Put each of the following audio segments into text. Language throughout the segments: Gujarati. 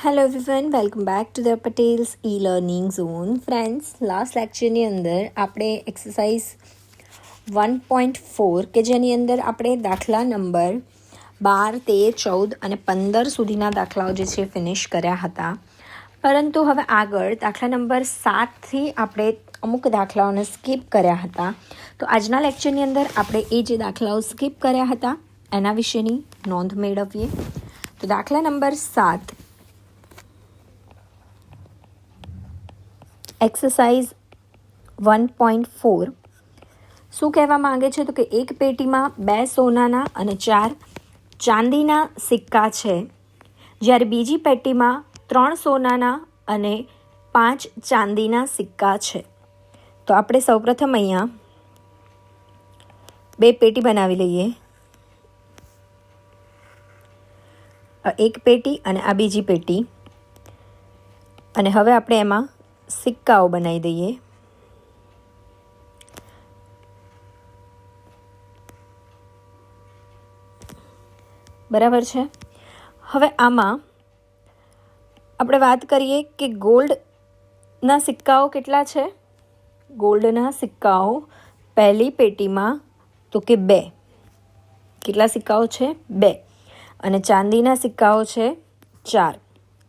Hello everyone welcome back to the Patels E learning zone friends last લેક્ચરની અંદર આપણે એક્સરસાઇઝ વન પોઈન્ટ ફોર કે જેની અંદર આપણે દાખલા નંબર બાર, તેર, ચૌદ અને પંદર સુધીના દાખલાઓ જે છે ફિનિશ કર્યા હતા. પરંતુ હવે આગળ દાખલા નંબર સાતથી આપણે અમુક દાખલાઓને સ્કીપ કર્યા હતા. તો આજના લેક્ચરની અંદર આપણે એ જે દાખલાઓ સ્કીપ કર્યા હતા, એના વિશેની નોંધ મેળવીએ. તો દાખલા નંબર સાત એક્સરસાઇઝ વન પોઈન્ટ ફોર શું કહેવા માંગે છે? તો કે એક પેટીમાં બે સોનાના અને ચાર ચાંદીના સિક્કા છે. જ્યારે બીજી પેટીમાં ત્રણ સોનાના અને પાંચ ચાંદીના સિક્કા છે. તો આપણે સૌપ્રથમ અહીંયા બે પેટી બનાવી લઈએ. એક પેટી અને આ બીજી પેટી. અને હવે આપણે એમાં સિક્કાઓ બનાવી દઈએ. બરાબર છે? હવે આમાં આપણે વાત કરીએ કે ગોલ્ડના સિક્કાઓ કેટલા છે? ગોલ્ડના સિક્કાઓ પહેલી પેટીમાં તો કે બે. કેટલા સિક્કાઓ છે? બે. અને ચાંદીના સિક્કાઓ છે ચાર.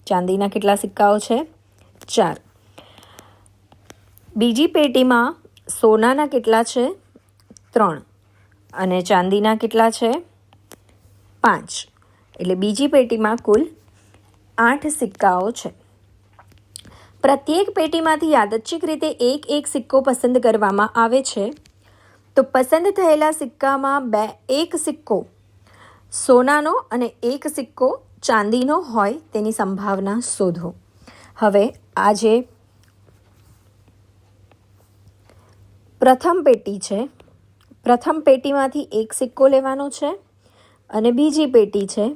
ચાંદીના કેટલા સિક્કાઓ છે? ચાર. બીજી પેટીમાં સોનાના કેટલા છે? ત્રણ. અને ચાંદીના કેટલા છે? પાંચ. એટલે બીજી પેટીમાં કુલ આઠ સિક્કાઓ છે. પ્રત્યેક પેટીમાંથી યાદચ્છિક રીતે એક એક સિક્કો પસંદ કરવામાં આવે છે. તો પસંદ થયેલા સિક્કામાં બે, એક સિક્કો સોનાનો અને એક સિક્કો ચાંદીનો હોય તેની સંભાવના શોધો. હવે આ જે પ્રથમ પેટી છે. પ્રથમ પેટીમાંથી એક સિક્કો લેવાનો છે અને બીજી પેટી છે.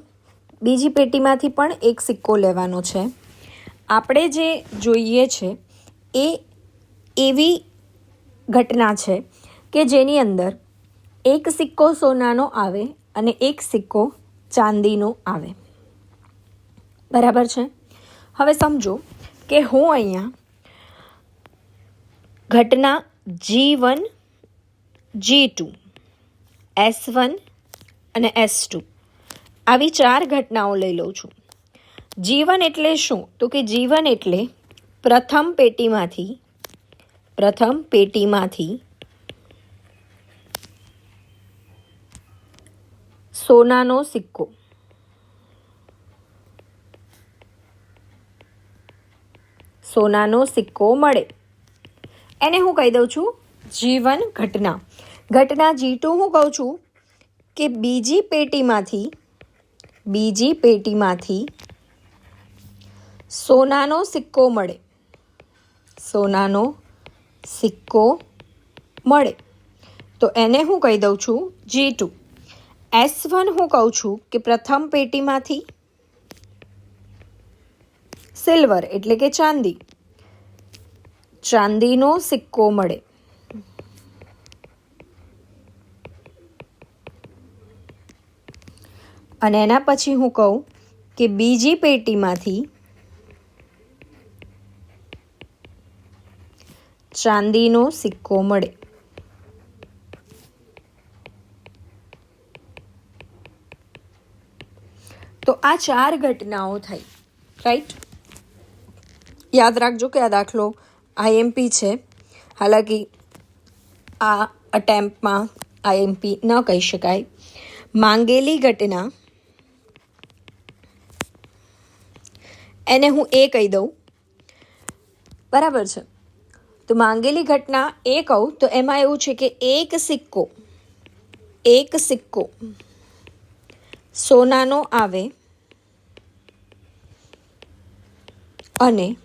બીજી પેટીમાંથી પણ એક સિક્કો લેવાનો છે. આપણે જે જોઈએ છે એ એવી ઘટના છે કે જેની અંદર એક સિક્કો સોનાનો આવે અને એક સિક્કો ચાંદીનો આવે. બરાબર છે? હવે સમજો કે હું અહીંયા ઘટના G one G two S one અને એસ ટુ આવી ચાર ઘટનાઓ લઈ લઉં છું. જીવન એટલે શું? તો કે જીવન એટલે પ્રથમ પેટીમાંથી પ્રથમ પેટીમાંથી સોનાનો સિક્કો. સોનાનો સિક્કો મળે. એને હું કહી દઉં છું, જીવન ઘટના. ઘટના જી ટુ હું કહું છું કે બીજી પેટીમાંથી બીજી પેટીમાંથી સોનાનો સિક્કો મળે. સોનાનો સિક્કો મળે. તો એને હું કહી દઉં છું જી ટુ એસ વન હું કહું છું કે પ્રથમ પેટીમાંથી, સિલ્વર એટલે કે ચાંદી. ચાંદીનો સિક્કો મળે અને એના પછી હું કહું કે બીજી પેટીમાંથી ચાંદીનો સિક્કો મળે તો આ ચાર ઘટનાઓ થઈ રાઈટ યાદ રાખજો કે આ દાખલો આઈએમપી છે. હાલાકી આ અટેમ્પમાં આઈએમપી ન કહી શકાય. માંગેલી ઘટના. એને હું એ કહી દઉં. બરાબર છે. તો માંગેલી ઘટના એ કહું તો એમાં એવું છે કે એક સિક્કો એક સિક્કો સોનાનો આવે અને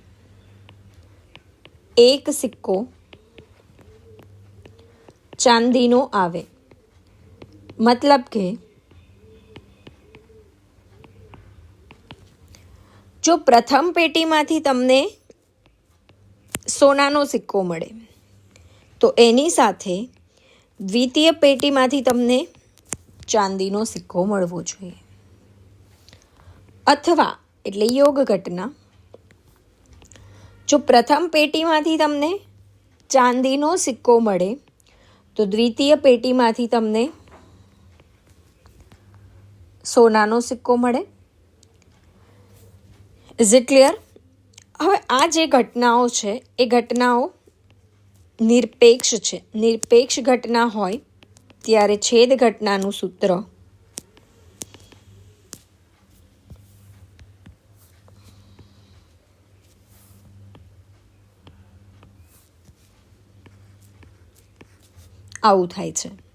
એક સિક્કો ચાંદીનો આવે. મતલબ કે જો પ્રથમ પેટીમાંથી તમને સોનાનો સિક્કો મળે, તો એની સાથે દ્વિતીય પેટીમાંથી તમને ચાંદીનો સિક્કો મળવો જોઈએ. અથવા, એટલે યોગ ઘટના જો પ્રથમ પેટીમાંથી તમને ચાંદીનો સિક્કો મળે, તો દ્વિતીય પેટીમાંથી તમને સોનાનો સિક્કો મળે. ઇઝ ઇટ ક્લિયર હવે આ જે ઘટનાઓ છે, એ ઘટનાઓ નિરપેક્ષ છે. નિરપેક્ષ ઘટના હોય, ત્યારે છેદ ઘટનાનું સૂત્ર આવું થાય છે.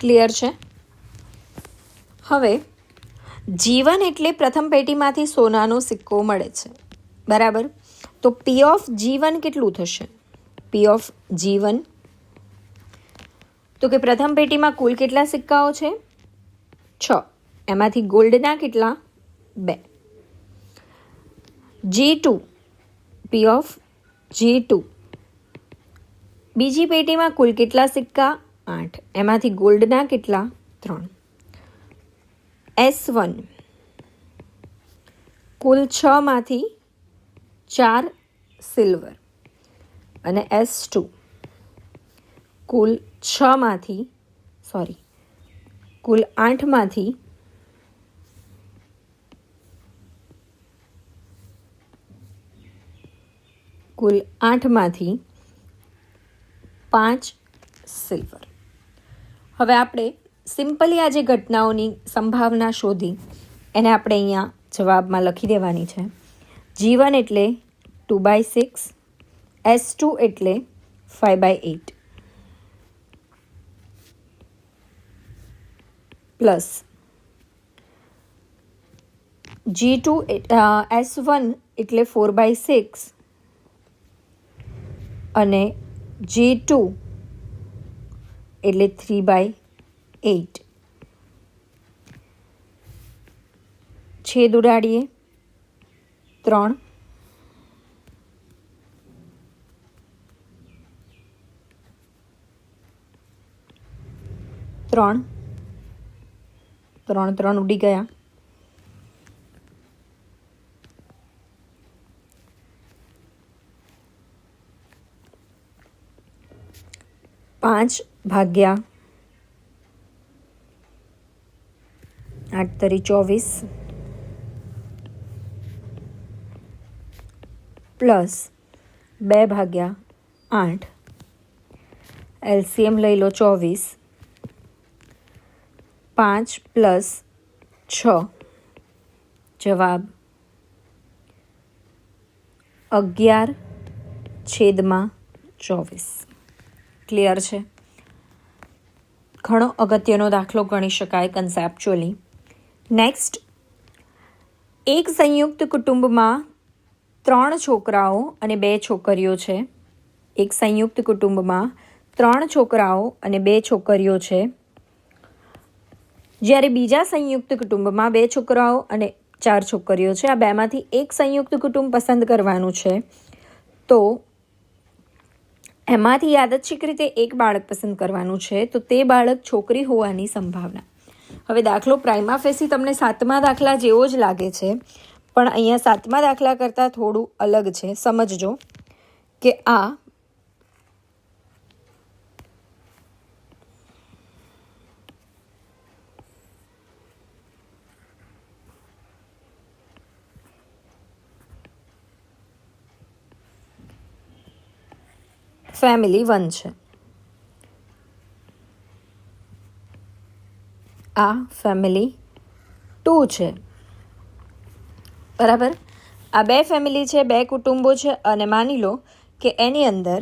ક્લિયર છે? હવે, જીવન એટલે પ્રથમ પેટીમાંથી સોનાનો સિક્કો મળે છે. બરાબર? તો પી ઓફ જીવન કેટલું થશે? પી ઓફ જીવન તો કે પ્રથમ પેટીમાં કુલ કેટલા સિક્કાઓ છે? છ. એમાંથી ગોલ્ડના કેટલા? બે. G two P of G two બીજી પેટીમાં કુલ કેટલા સિક્કા? આઠ. એમાંથી ગોલ્ડના કેટલા? ત્રણ. એસ વન કુલ છમાંથી ચાર સિલ્વર અને એસ ટુ. કુલ છમાંથી સોરી કુલ આઠમાંથી કુલ આઠમાંથી પાંચ સિલ્વર. હવે આપણે સિમ્પલી આ જે ઘટનાઓની સંભાવના શોધી, એને આપણે અહીંયા જવાબમાં લખી દેવાની છે. જીવન એટલે two by six S two એટલે five by eight plus G two S one એટલે ફોર બાય સિક્સ અને જી ટુ એટલે થ્રી બાય એટ છેદ ઉડાડીએ. ત્રણ ત્રણ. ત્રણ ત્રણ ઉડી ગયા. પાંચ ભાગ્યા આઠ તરી ચોવીસ. પ્લસ બે ભાગ્યા આઠ. એલસીએમ લઈ લો ચોવીસ. પાંચ પ્લસ છ. જવાબ. અગિયાર છેદમાં ચોવીસ. ક્લિયર છે? ઘણો અગત્યનો દાખલો ગણી શકાય કન્સેપ્ચ્યુઅલી નેક્સ્ટ એક સંયુક્ત કુટુંબમાં ત્રણ છોકરાઓ અને બે છોકરીઓ છે. એક સંયુક્ત કુટુંબમાં ત્રણ છોકરાઓ અને બે છોકરીઓ છે. જ્યારે બીજા સંયુક્ત કુટુંબમાં બે છોકરાઓ અને ચાર છોકરીઓ છે, આ બેમાંથી એક સંયુક્ત કુટુંબ પસંદ કરવાનું છે. તો એમાંથી યાદચ્છિક રીતે એક બાળક પસંદ કરવાનું છે, તો તે બાળક છોકરી હોવાની સંભાવના. હવે દાખલો પ્રાઇમા ફેસી તમને સાતમા દાખલા જેવો જ લાગે છે, પણ અહીંયા સાતમા દાખલા કરતાં થોડું અલગ છે. સમજજો કે આ ફેમિલી વન છે. આ ફેમિલી ટુ છે. બરાબર? આ બે ફેમિલી છે, બે કુટુંબો છે અને માની લો કે એની અંદર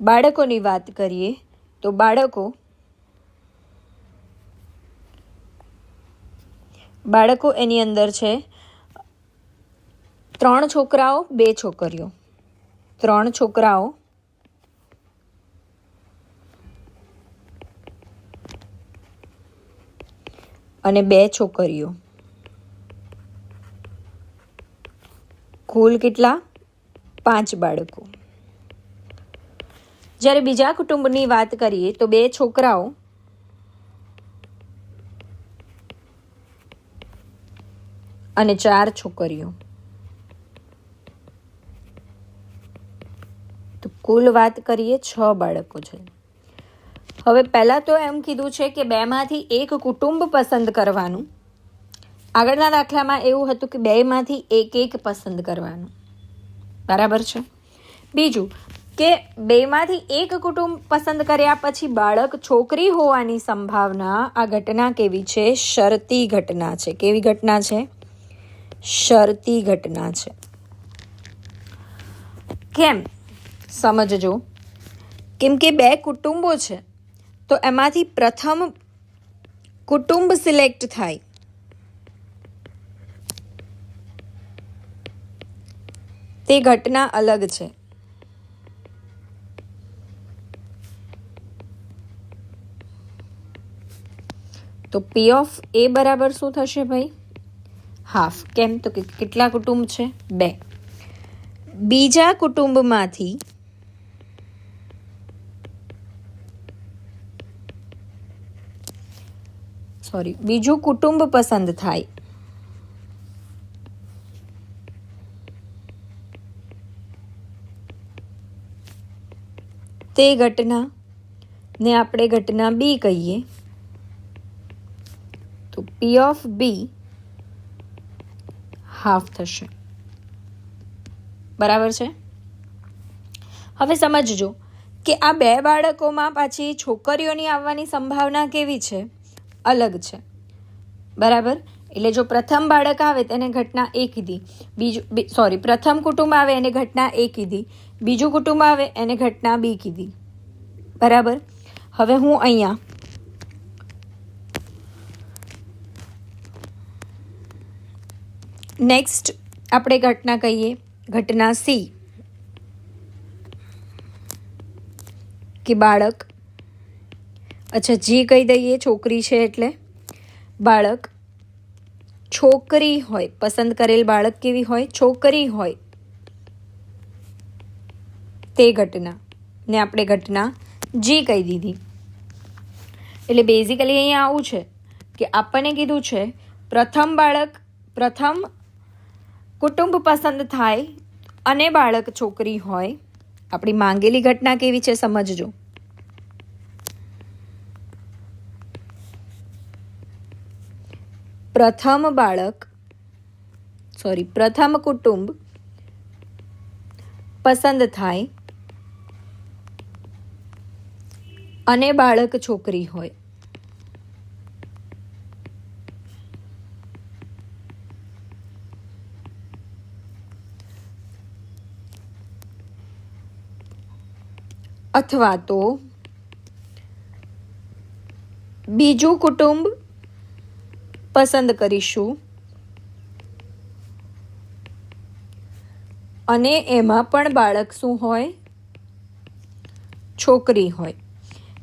બાળકોની વાત કરીએ તો બાળકો બાળકો એની અંદર છે ત્રણ છોકરાઓ, બે છોકરીઓ. ત્રણ છોકરાઓ અને બે છોકરીઓ. કુલ કેટલા? પાંચ બાળકો. જ્યારે બીજા કુટુંબની વાત કરીએ તો બે છોકરાઓ અને ચાર છોકરીઓ. તો કુલ વાત કરીએ છ બાળકો છે. હવે પહેલાં તો એમ કીધું છે કે બેમાંથી એક કુટુંબ પસંદ કરવાનું. આગળના દાખલામાં એવું હતું કે બેમાંથી એક એક પસંદ કરવાનું. બરાબર છે? બીજું, કે બેમાંથી એક કુટુંબ પસંદ કર્યા પછી બાળક છોકરી હોવાની સંભાવના આ ઘટના કેવી છે? શરતી ઘટના છે. કેવી ઘટના છે? શરતી ઘટના છે. કેમ? સમજજો. કેમ કે બે કુટુંબો છે. તો એમાંથી પ્રથમ કુટુંબ સિલેક્ટ થાય. તે ઘટના અલગ છે. તો પી ઓફ એ બરાબર શું થશે ભાઈ? હાફ કેમ? તો કેટલા કુટુંબ છે? બે. બીજા કુટુંબમાંથી સોરી, બીજું કુટુંબ પસંદ થાય. તે ઘટના ને આપણે ઘટના બી કહીએ. તો પી ઓફ બી હાફ થશે. બરાબર છે? હવે સમજજો કે આ બે બાળકોમાં પાછી છોકરીઓની આવવાની સંભાવના કેવી છે? અલગ છે. બરાબર? એટલે જો પ્રથમ બાળક આવે તેને ઘટના એ કીધી બીજું સોરી પ્રથમ કુટુંબ આવે એને ઘટના એ કીધી બીજું કુટુંબ આવે એને ઘટના બી કીધી બરાબર? હવે હું અહીંયા નેક્સ્ટ આપણે ઘટના કહીએ. ઘટના સી કે બાળક અચ્છા, જી કહી દઈએ, છોકરી છે એટલે? બાળક? છોકરી હોય, પસંદ કરેલ બાળક કેવી હોય? છોકરી હોય. તે ઘટના. ને આપણે ઘટના જી કહી દીધી. એટલે બેઝિકલી અહીંયા આવું છે કે આપણને કીધું છે, પ્રથમ બાળક, પ્રથમ કુટુંબ પસંદ થાય અને બાળક છોકરી હોય. આપણી માંગેલી ઘટના કેવી છે સમજજો. પ્રથમ બાળક સોરી પ્રથમ કુટુંબ પસંદ થાય અને બાળક છોકરી હોય. અથવા તો બીજું કુટુંબ પસંદ કરીશું. અને એમાં પણ બાળક શું હોય? છોકરી હોય.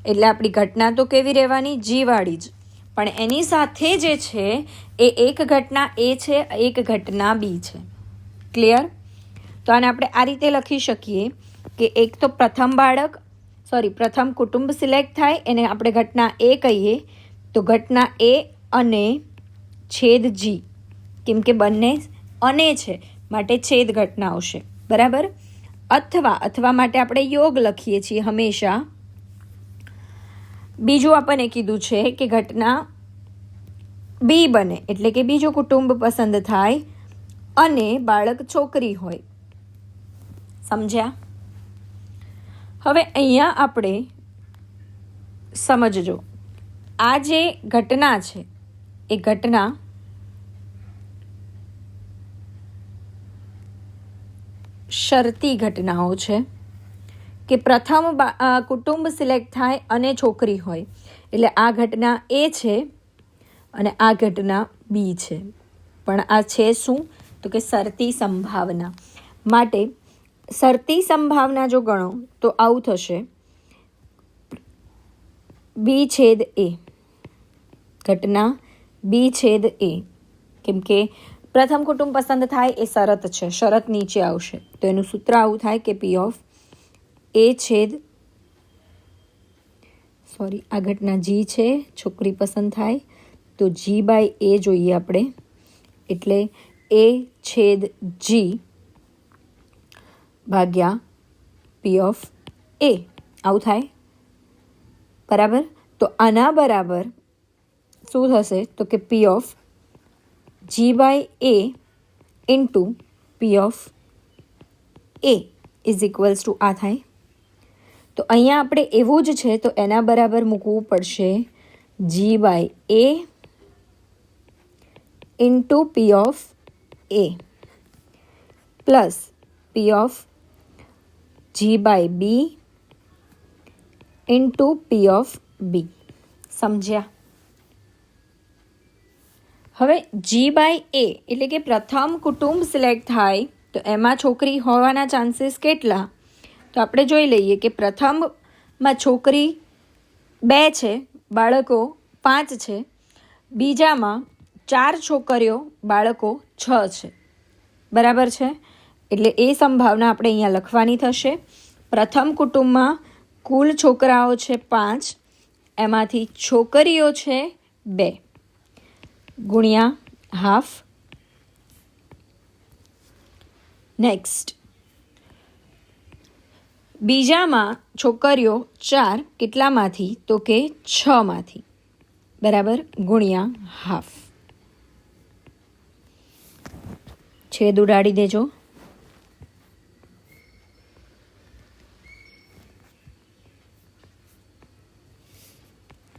એટલે આપણી ઘટના તો કેવી રહેવાની? જીવાળી જ. પણ એની સાથે જે છે, એ એક ઘટના એ છે, એક ઘટના બી છે. ક્લિયર તો આને આપણે આ રીતે લખી શકીએ કે એક તો પ્રથમ બાળક સોરી પ્રથમ કુટુંબ સિલેક્ટ થાય, એને આપણે ઘટના એ કહીએ. તો ઘટના એ અને છેદ જી. કેમ કે બંને અને છે, માટે છેદ ઘટના આવશે. બરાબર? અથવા અથવા માટે આપણે યોગ લખીએ છીએ હંમેશા. બીજું આપણને કીધું છે કે ઘટના બી બને, એટલે કે બીજું કુટુંબ પસંદ થાય અને બાળક છોકરી હોય. સમજ્યા? હવે અહીંયા આપણે સમજજો. આ જે ઘટના છે એ ઘટના શરતી ઘટનાઓ છે કે પ્રથમ કુટુંબ સિલેક્ટ થાય અને છોકરી હોય. એટલે આ ઘટના એ છે અને આ ઘટના બી છે. પણ આ છે શું? તો કે શરતી સંભાવના. માટે સરતી સંભાવના જો ગણો, તો આવું થશે. બી છેદ એ. ઘટના બી છેદ એ. કેમ કે પ્રથમ કુટુંબ પસંદ થાય એ શરત છે, શરત નીચે આવશે. તો એનું સૂત્ર આવું થાય કે પી ઓફ એ છેદ સોરી આ ઘટના જી છે, છોકરી પસંદ થાય. તો જી બાય એ જોઈએ આપણે. એટલે એ છેદ જી ભાગ્યા પી ઓફ એ આવું થાય. બરાબર? તો આના બરાબર શું થશે? તો કે P of G by A into P of A is equals to આ થાય. તો અહીંયા આપણે એવું જ છે, તો એના બરાબર મૂકવું પડશે G by A into P of A plus P of G by B into P of B સમજ્યા? હવે જી બાય એ એટલે કે પ્રથમ કુટુંબ સિલેક્ટ થાય, તો એમાં છોકરી હોવાના ચાન્સીસ કેટલા? તો આપણે જોઈ લઈએ કે પ્રથમમાં છોકરી બે છે, બાળકો પાંચ છે. બીજામાં ચાર છોકરીઓ, બાળકો છ છે. બરાબર છે? એટલે એ સંભાવના આપણે અહીંયા લખવાની થશે. પ્રથમ કુટુંબમાં કુલ છોકરાઓ છે પાંચ, એમાંથી છોકરીઓ છે બે. ગુણ્યા હાફ. નેક્સ્ટ બીજામાં છોકરીઓ ચાર કેટલામાંથી? તો કે છમાંથી. બરાબર? ગુણ્યા હાફ. છેદ ઉડાડી દેજો.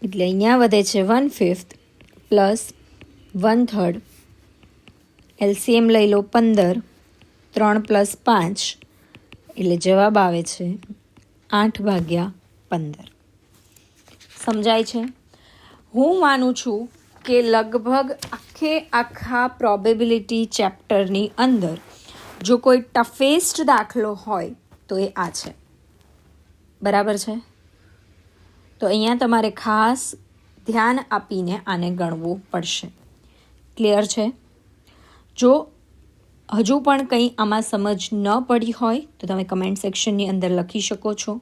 એટલે અહીંયા વધે છે one fifth plus one third. LCM લઈ લો પંદર. ત્રણ પ્લસ પાંચ. એટલે જવાબ આવે છે આઠ ભાગ્યા પંદર. સમજાય છે? હું માનું છું કે લગભગ આખે આખા પ્રોબેબિલિટી ચેપ્ટરની અંદર જો કોઈ ટફેસ્ટ દાખલો હોય તો એ આ છે. બરાબર છે? તો અહીંયા તમારે ખાસ ધ્યાન આપીને આને ગણવું પડશે. ક્લિયર છે. જો હજુ પણ કંઈ આમાં સમજ ન પડી હોય, તો તમે કમેન્ટ સેક્શનની અંદર લખી શકો છો.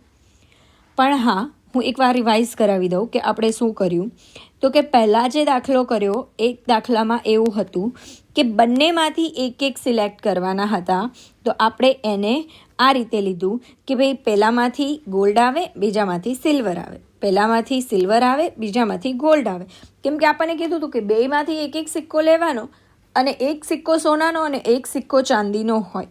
પણ હા, હું એકવાર રિવાઇઝ કરાવી દઉં કે આપણે શું કર્યું. તો કે પહેલાં જે દાખલો કર્યો એક દાખલામાં એવું હતું કે બંનેમાંથી એક એક સિલેક્ટ કરવાના હતા. તો આપણે એને આ રીતે લીધું કે ભાઈ પહેલાંમાંથી ગોલ્ડ આવે, બીજામાંથી સિલ્વર આવે. પહેલાંમાંથી સિલ્વર આવે, બીજામાંથી ગોલ્ડ આવે. કેમ કે આપણને કીધું હતું કે બેમાંથી એક એક સિક્કો લેવાનો અને એક સિક્કો સોનાનો અને એક સિક્કો ચાંદીનો હોય.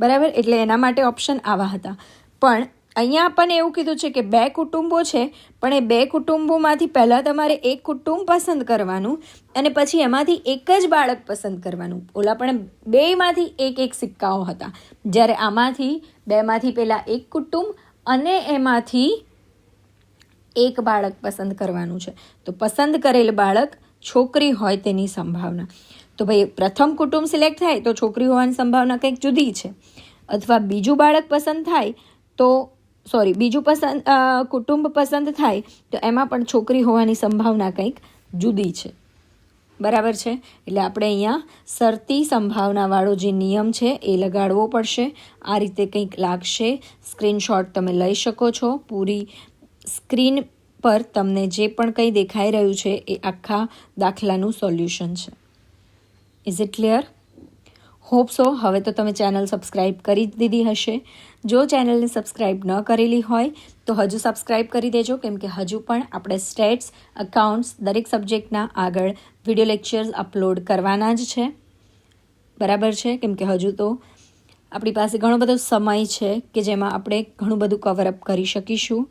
બરાબર? એટલે એના માટે ઓપ્શન આવા હતા. પણ અહીંયા આપણને એવું કીધું છે કે બે કુટુંબો છે, પણ એ બે કુટુંબોમાંથી પહેલાં તમારે એક કુટુંબ પસંદ કરવાનું અને પછી એમાંથી એક જ બાળક પસંદ કરવાનું. ઓલા પણ બેમાંથી એક એક સિક્કાઓ હતા. જ્યારે આમાંથી, બેમાંથી પહેલાં એક કુટુંબ અને એમાંથી એક બાળક પસંદ કરવાનું છે. તો પસંદ કરેલ બાળક છોકરી હોય તેની સંભાવના. તો ભાઈ, પ્રથમ કુટુંબ સિલેક્ટ થાય તો છોકરી હોવાની સંભાવના કંઈક જુદી છે. અથવા બીજું બાળક પસંદ થાય તો સોરી, બીજું પસંદ કુટુંબ પસંદ થાય તો એમાં પણ છોકરી હોવાની સંભાવના કંઈક જુદી છે. બરાબર છે? એટલે આપણે અહીંયા સરતી સંભાવનાવાળો જે નિયમ છે એ લગાડવો પડશે. આ રીતે કંઈક લાગશે. સ્ક્રીનશોટ તમે લઈ શકો છો. પૂરી સ્ક્રીન પર તમને જે પણ કંઈ દેખાઈ રહ્યું છે એ આખા દાખલાનું સોલ્યુશન છે. Is it clear hope so હવે તો તમે ચેનલ સબસ્ક્રાઈબ કરી જ દીધી હશે. જો ચેનલને સબસ્ક્રાઈબ ન કરેલી હોય, તો હજુ સબસ્ક્રાઈબ કરી દેજો. કેમ કે હજુ પણ આપણે સ્ટેટ્સ અકાઉન્ટ્સ દરેક સબ્જેક્ટના આગળ વીડિયો લેક્ચર્સ અપલોડ કરવાના જ છે. બરાબર છે? કેમ કે હજુ તો આપણી પાસે ઘણો બધો સમય છે કે જેમાં આપણે ઘણું બધું કવરઅપ કરી શકીશું.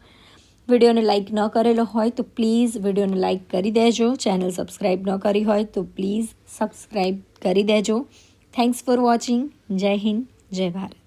વિડીયોને લાઇક ન કરેલો હોય, તો પ્લીઝ વિડીયોને લાઇક કરી દેજો. ચેનલ સબસ્ક્રાઈબ ન કરી હોય, તો પ્લીઝ સબસ્ક્રાઈબ કરી દેજો. થેન્ક્સ ફોર વોચિંગ જય હિન્દ જય ભારત